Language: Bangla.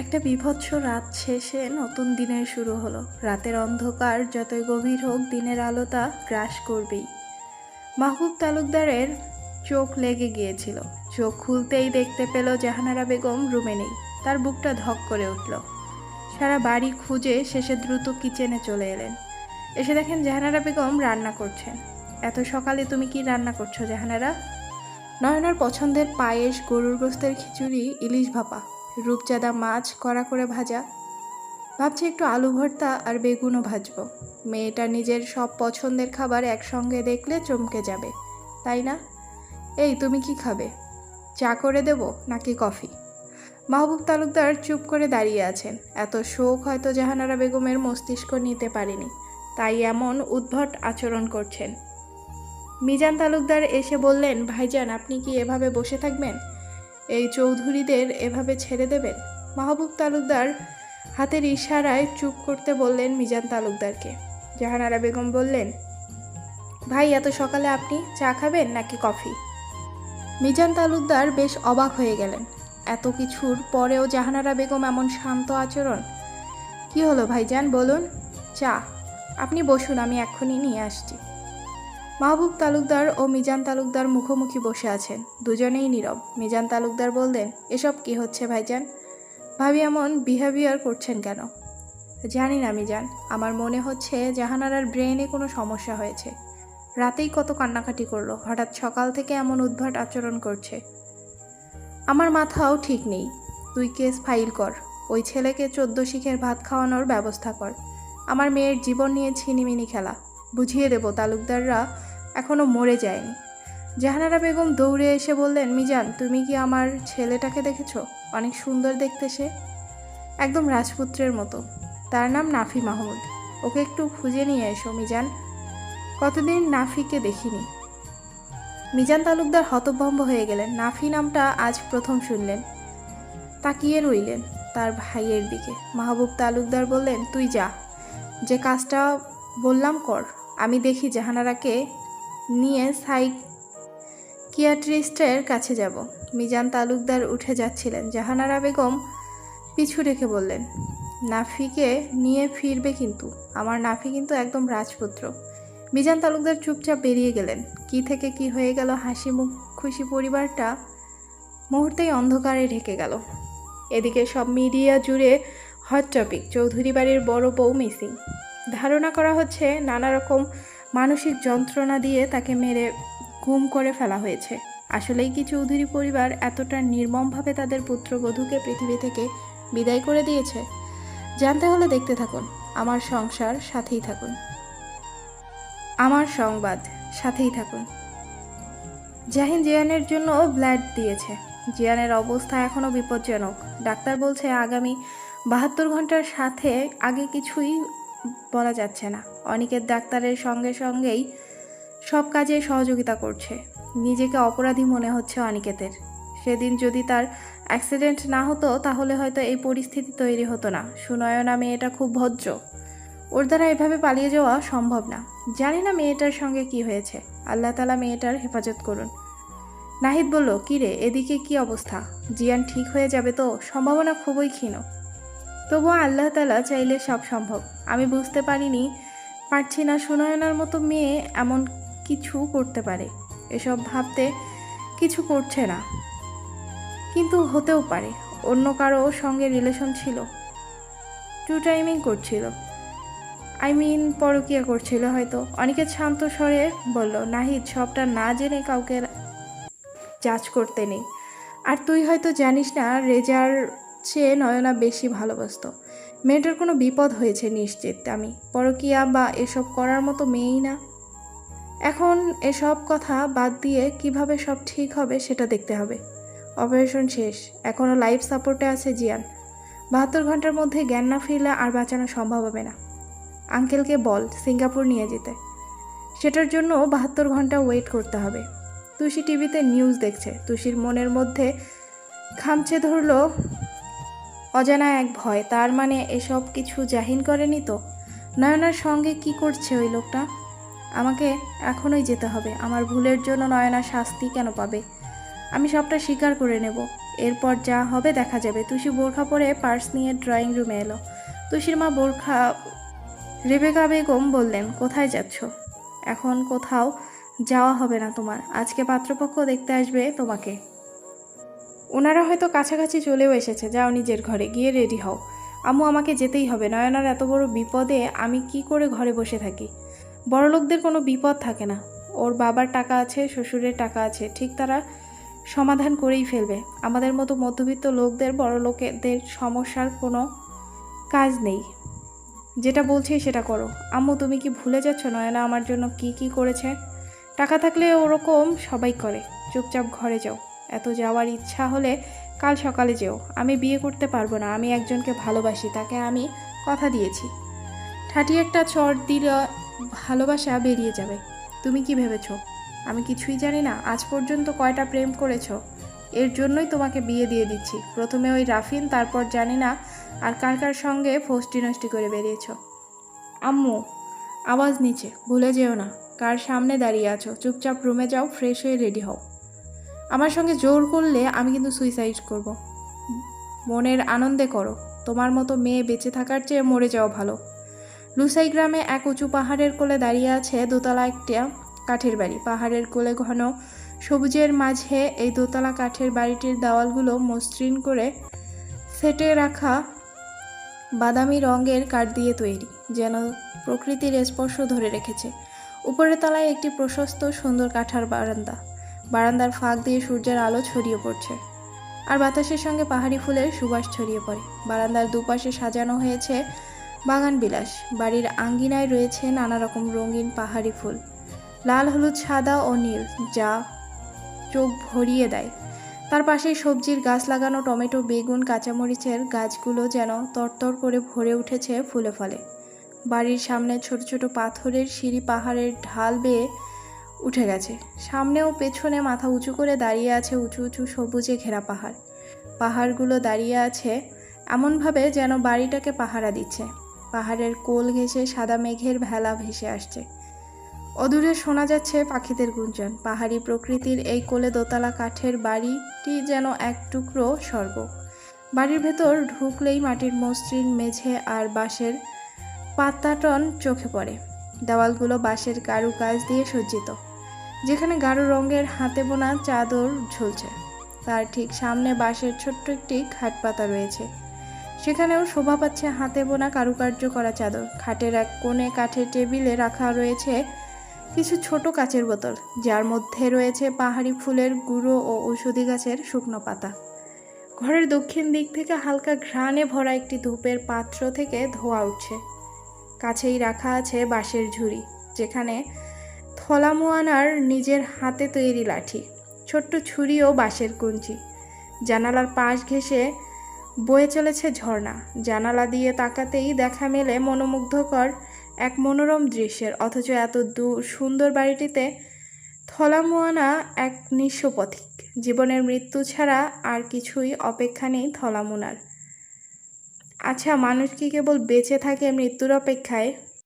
একটা বিভৎস রাত শেষে নতুন দিনের শুরু হলো। রাতের অন্ধকার যতই গভীর হোক, দিনের আলোতা গ্রাস করবেই। মাহবুব তালুকদারের চোখ লেগে গিয়েছিল। চোখ খুলতেই দেখতে পেল জাহানারা বেগম রুমে নেই। তার বুকটা ধক করে উঠল। সারা বাড়ি খুঁজে শেষে দ্রুত কিচেনে চলে এলেন। এসে দেখেন জাহানারা বেগম রান্না করছেন। এত সকালে তুমি কি রান্না করছ জাহানারা? নয়নার পছন্দের পায়েস, গরুর গোস্তের খিচুড়ি, ইলিশ ভাপা। রূপচাঁদা মাছ কড়া করে ভাজা। ভাবছি একটু আলু ভর্তা আর বেগুনও ভাজব। মেয়েটা নিজের সব পছন্দের খাবার একসঙ্গে দেখলে চমকে যাবে, তাই না? এই, তুমি কি খাবে? চা করে দেব নাকি কফি? মাহবুব তালুকদার চুপ করে দাঁড়িয়ে আছেন। এত শোক হয়তো জাহানারা বেগমের মস্তিষ্ক নিতে পারেনি, তাই এমন উদ্ভট আচরণ করছেন। মিজান তালুকদার এসে বললেন, ভাইজান, আপনি কি এভাবে বসে থাকবেন? এই চৌধুরীদের এভাবে ছেড়ে দেবেন? মাহবুব তালুকদার হাতের ইশারায় চুপ করতে বললেন মিজান তালুকদারকে। জাহানারা বেগম বললেন, ভাই, এত সকালে আপনি চা খাবেন নাকি কফি? মিজান তালুকদার বেশ অবাক হয়ে গেলেন। এত কিছুর পরেও জাহানারা বেগম এমন শান্ত আচরণ? কি হলো ভাইজান, বলুন? চা, আপনি বসুন, আমি এক্ষুনি নিয়ে আসছি। মাহবুব তালুকদার ও মিজান তালুকদার মুখোমুখি বসে আছেন। দুজনেই নীরব। মিজান তালুকদার বললেন, এসব কি হচ্ছে ভাইজান? ভাবি এমন বিহেভিয়ার করছেন কেন? জানি না মিজান। আমার মনে হচ্ছে জাহানারার ব্রেনে কোনো সমস্যা হয়েছে। রাতেই কত কান্নাকাটি করল। হঠাৎ সকাল থেকে এমন উদ্ভট আচরণ করছে। আমার মাথাও ঠিক নেই। তুই কেস ফাইল কর। ওই ছেলেকে চোদ্দ শিখের ভাত খাওয়ানোর ব্যবস্থা কর। আমার মেয়ের জীবন নিয়ে ছিনিমিনি খেলা। বুঝিয়ে দেব তালুকদাররা এখনও মরে যায়নি। জাহানারা বেগম দৌড়ে এসে বললেন, মিজান, তুমি কি আমার ছেলেটাকে দেখেছ? অনেক সুন্দর দেখতে সে। একদম রাজপুত্রের মতো। তার নাম নাফি মাহমুদ। ওকে একটু খুঁজে নিয়ে এসো, মিজান। কতদিন নাফিকে দেখিনি। মিজান তালুকদার হতভম্ব হয়ে গেলেন। নাফি নামটা আজ প্রথম শুনলেন। তাকিয়ে রইলেন তার ভাইয়ের দিকে। মাহবুব তালুকদার বললেন, তুই যা। যে কাজটা বললাম কর। আমি দেখি জাহানারাকে নিয়ে সাইকিয়াট্রিস্টের কাছে যাব। মিজান তালুকদার উঠে যাচ্ছিলেন। জাহানারা বেগম পিছু রেখে বললেন, নাফিকে নিয়ে ফিরবে কিন্তু। আমার নাফি কিন্তু একদম রাজপুত্র। মিজান তালুকদার চুপচাপ বেরিয়ে গেলেন। কি থেকে কি হয়ে গেল হাসি মুখ খুশি পরিবারটা মুহূর্তেই অন্ধকারে ঢেকে গেল। এদিকে সব মিডিয়া জুড়ে হট টপিক, চৌধুরী বাড়ির বড় বউ মিসিং। ধারণা করা হচ্ছে নানা রকম মানসিক যন্ত্রণা দিয়ে তাকে মেরে গুম করে ফেলা হয়েছে। আসলেই কি চৌধুরী পরিবার এতটা নির্মমভাবে তাদের পুত্রবধূকে পৃথিবী থেকে বিদায় করে দিয়েছে। জানতে হলে দেখতে থাকুন, আমার সংসার সাথেই থাকুন। আমার সংবাদ সাথেই থাকুন। জাহিন জিয়ানের জন্য ব্লাড দিয়েছে। জিয়ানের অবস্থা এখনও বিপজ্জনক। ডাক্তার বলছে আগামী বাহাত্তর ঘণ্টার সাথে আগে কিছুই বলা যাচ্ছে না। অনেকের ডাক্তারের সঙ্গে সঙ্গেই সব কাজে সহযোগিতা করছে। নিজেকে অপরাধী মনে হচ্ছে অনিকেতের। সেদিন যদি তার অ্যাক্সিডেন্ট না হতো, তাহলে হয়তো এই পরিস্থিতি তৈরি হতো না। সুনয়না মেয়েটা খুব ভদ্র। ওর দ্বারা এভাবে পালিয়ে যাওয়া সম্ভব না। জানি না মেয়েটার সঙ্গে কি হয়েছে। আল্লাহ তালা মেয়েটার হেফাজত করুন। নাহিদ বলল "কি রে এদিকে কি অবস্থা? জিয়ান ঠিক হয়ে যাবে তো? সম্ভাবনা খুবই ক্ষীণ। তবুও আল্লাহ তালা চাইলে সব সম্ভব। আমি বুঝতে পারিনি, পারছি না সুনয়নার মতো মেয়ে এমন কিছু করতে পারে। এসব ভাবতে কিছু করছে না। কিন্তু হতেও পারে, অন্য কারও সঙ্গে রিলেশন ছিল। টু টাইমিং করছিল। আই মিন পরকিয়া করছিল হয়তো। অনেকে শান্ত স্বরে বলল, নাহিদ, সবটা না জেনে কাউকে জাজ করতে নেই। আর তুই হয়তো জানিস না, রেজার চেয়ে নয়না বেশি ভালোবাসত। মেয়েটার কোনো বিপদ হয়েছে নিশ্চিত আমি পরকিয়া বা এসব করার মতো মেয়েই না। এখন এসব কথা বাদ দিয়ে কীভাবে সব ঠিক হবে সেটা দেখতে হবে। অপারেশন শেষ এখনও লাইফ সাপোর্টে আছে জিয়ান। বাহাত্তর ঘণ্টার মধ্যে জ্ঞান না ফিরলে আর বাঁচানো সম্ভব হবে না। আঙ্কেলকে বল, সিঙ্গাপুর নিয়ে যেতে। সেটার জন্য বাহাত্তর ঘণ্টা ওয়েট করতে হবে। তুষি টিভিতে নিউজ দেখছে, তুষির মনের মধ্যে খামচে ধরলো অজানা এক ভয়, তার মানে এসব কিছু জাহিন করেনি তো? নয়নার সঙ্গে কি করছে ওই লোকটা? আমাকে এখনই যেতে হবে, আমার ভুলের জন্য নয়না শাস্তি কেন পাবে? আমি সবটা স্বীকার করে নেব। এরপর যা হবে দেখা যাবে। তুষি বোরখা পরে পার্স নিয়ে ড্রয়িং রুমে এলো। তুষির মা বোরখা, রেবেকা বেগম বললেন, কোথায় যাচ্ছ? এখন কোথাও যাওয়া হবে না তোমার। আজকে পাত্রপক্ষ দেখতে আসবে তোমাকে। ওনারা হয়তো কাছাকাছি চলেও এসেছে, যাও নিজের ঘরে, গিয়ে রেডি হও। আম্মু, আমাকে যেতেই হবে, নয়নার এত বড় বিপদে আমি কি করে ঘরে বসে থাকি? বড়লোকদের কোনো বিপদ থাকে না। ওর বাবার টাকা আছে, শ্বশুরের টাকা আছে, ঠিক তারা সমাধান করেই ফেলবে। আমাদের মতো মধ্যবিত্ত লোকদের বড় লোকেদের সমস্যার কোনো কাজ নেই। যেটা বলছি সেটা করো। আম্মু, তুমি কি ভুলে যাচ্ছ নয়না আমার জন্য কি কি করেছে? টাকা থাকলে ওরকম সবাই করে। চুপচাপ ঘরে যাও। এত যাওয়ার ইচ্ছা হলে কাল সকালে যেও। আমি বিয়ে করতে পারব না, আমি একজনকে ভালোবাসি, তাকে আমি কথা দিয়েছি। ঠাটি একটা চট দিলে, ভালোবাসা বেরিয়ে যাবে। তুমি কি ভেবেছো? আমি কিছুই জানি না, আজ পর্যন্ত কয়টা প্রেম করেছ? এর জন্যই তোমাকে বিয়ে দিয়ে দিচ্ছি। প্রথমে ওই রাফিন, তারপর জানি না আর কার কার সঙ্গে ফষ্টি নষ্টি করে বেরিয়েছো। আম্মু, আওয়াজ নিচে, ভুলে যেও না, কার সামনে দাঁড়িয়ে আছো? চুপচাপ রুমে যাও, ফ্রেশ হয়ে রেডি হও। আমার সঙ্গে জোর করলে আমি কিন্তু সুইসাইড করব। মনের আনন্দে করো, তোমার মতো মেয়ে বেঁচে থাকার চেয়ে মরে যাওয়া ভালো। লুসাই গ্রামে এক উঁচু পাহাড়ের কোলে দাঁড়িয়ে আছে দোতলা একটা কাঠের বাড়ি। পাহাড়ের কোলে ঘন সবুজের মাঝে এই দোতলা কাঠের বাড়িটির দেওয়ালগুলো মসৃণ করে সেটে রাখা বাদামি রঙের কাঠ দিয়ে তৈরি, যেন প্রকৃতির স্পর্শ ধরে রেখেছে। উপরের তলায় একটি প্রশস্ত সুন্দর কাঠার বারান্দা। বারান্দার ফাঁক দিয়ে সূর্যের আলো ছড়িয়ে পড়ছে। আর বাতাসের সঙ্গে পাহাড়ি ফুলের সুবাস ছড়িয়ে পড়ে। বারান্দার দুপাশে সাজানো হয়েছে বাগান বিলাস। বাড়ির আঙ্গিনায় রয়েছে নানা রকম রঙিন পাহাড়ি ফুল। লাল, হলুদ, সাদা ও নীল, যা চোখ ভরিয়ে দেয়। তার পাশেই সবজির গাছ লাগানো টমেটো, বেগুন, কাঁচামরিচের গাছগুলো যেন তরতর করে ভরে উঠেছে ফুলে ফলে। বাড়ির সামনে ছোট ছোট পাথরের সিঁড়ি পাহাড়ের ঢাল বেয়ে উঠে গেছে। সামনে ও পেছনে মাথা উঁচু করে দাঁড়িয়ে আছে উঁচু উঁচু সবুজে ঘেরা পাহাড়। পাহাড়গুলো দাঁড়িয়ে আছে এমনভাবে যেন বাড়িটাকে পাহারা দিচ্ছে। পাহাড়ের কোল ঘেঁষে সাদা মেঘের ভেলা ভেসে আসছে। অদূরে শোনা যাচ্ছে পাখিদের গুঞ্জন। পাহাড়ি প্রকৃতির এই কোলে দোতলা কাঠের বাড়িটি যেন এক টুকরো স্বর্গ। বাড়ির ভেতর ঢুকলেই মাটির মসৃণ মেঝে আর বাঁশের পাতাটন চোখে পড়ে। দেওয়ালগুলো বাঁশের কারুকাজ দিয়ে সজ্জিত। যেখানে গাঢ় রঙের হাতে বোনা চাদর ঝুলছে। তার ঠিক সামনে বাঁশের ছোট্ট একটি খাট পাতা রয়েছে। সেখানেও শোভা পাচ্ছে হাতে বোনা কারুকার্য করা চাদর। খাটের এক কোণে কাঠের টেবিলে রাখা রয়েছে কিছু ছোট কাচের বোতল, যার মধ্যে রয়েছে পাহাড়ি ফুলের গুঁড়ো ও ঔষধি গাছের শুকনো পাতা। ঘরের দক্ষিণ দিক থেকে হালকা ঘ্রাণে ভরা একটি ধূপের পাত্র থেকে ধোয়া উঠছে। কাছেই রাখা আছে বাঁশের ঝুড়ি, যেখানে থলামুয়ানার নিজের হাতে তৈরি লাঠি, ছোট্ট ছুরি ও বাঁশের কুঞ্চি। জানালার পাশ ঘেঁষে বয়ে চলেছে ঝর্ণা। জানালা দিয়ে তাকাতেই দেখা মেলে মনোমুগ্ধকর এক মনোরম দৃশ্যের, অথচ এত দু, সুন্দর বাড়িটিতে থলামুয়ানা এক নিঃস্ব পথিক। জীবনের মৃত্যু ছাড়া আর কিছুই অপেক্ষা নেই থলামুনার। আচ্ছা মানুষ কি কেবল বেঁচে থাকে মৃত্যুর অপেক্ষায়?